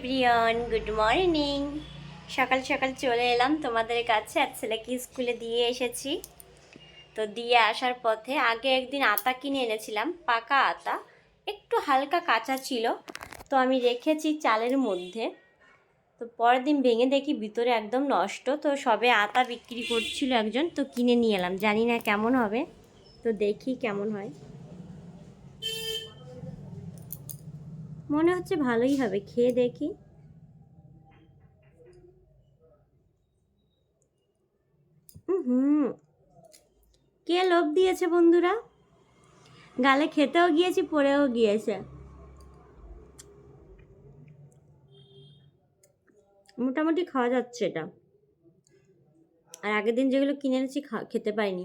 Everyone, good morning. সকাল সকাল চলে এলাম তোমাদের কাছে। আর ছেলেকে স্কুলে দিয়ে এসেছি। তো দিয়ে আসার পথে আগে একদিন আতা কিনে এনেছিলাম, পাকা আতা। একটু হালকা কাঁচা ছিল। তো আমি রেখেছি চালের মধ্যে। তো পরের দিন ভেঙে দেখি ভিতরে একদম নষ্ট। তো সবে আতা বিক্রি করছিল একজন। তো কিনে নিয়ে এলাম। জানি না কেমন হবে। তো দেখি কেমন হয়। মনে হচ্ছে ভালোই হবে, খেয়ে দেখি। হুম কে লোভ দিয়েছে বন্ধুরা? গালে খেতেও গিয়েছি পড়েও গিয়েছে। মোটামুটি খাওয়া যাচ্ছে এটা। আর আগের দিন যেগুলো কিনে এনেছি খেতে পাইনি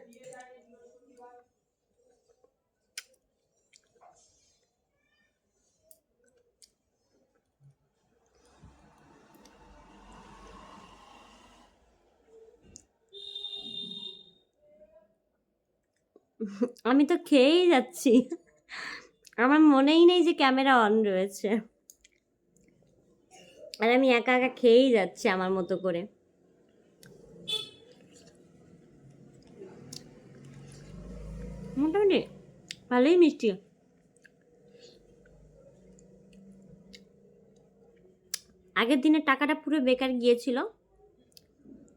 আমি তো খেয়েই যাচ্ছি। আমার মনেই নেই যে ক্যামেরা অন রয়েছে। আর আমি একা একা খেয়েই যাচ্ছি আমার মতো করে। মোটামুটি ভালোই মিষ্টি। আগের দিনের টাকাটা পুরো বেকার গিয়েছিল।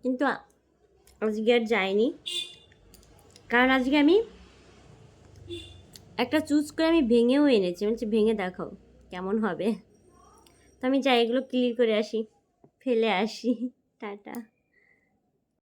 কিন্তু আজকে আর যায়নি কারণ আজকে আমি একটা চুজ করে আমি ভেঙেও এনেছি। বলছি, ভেঙে দেখাও, কেমন হবে? তো আমি যাই, এগুলো ক্লিয়ার করে আসি। ফেলে আসি। টাটা।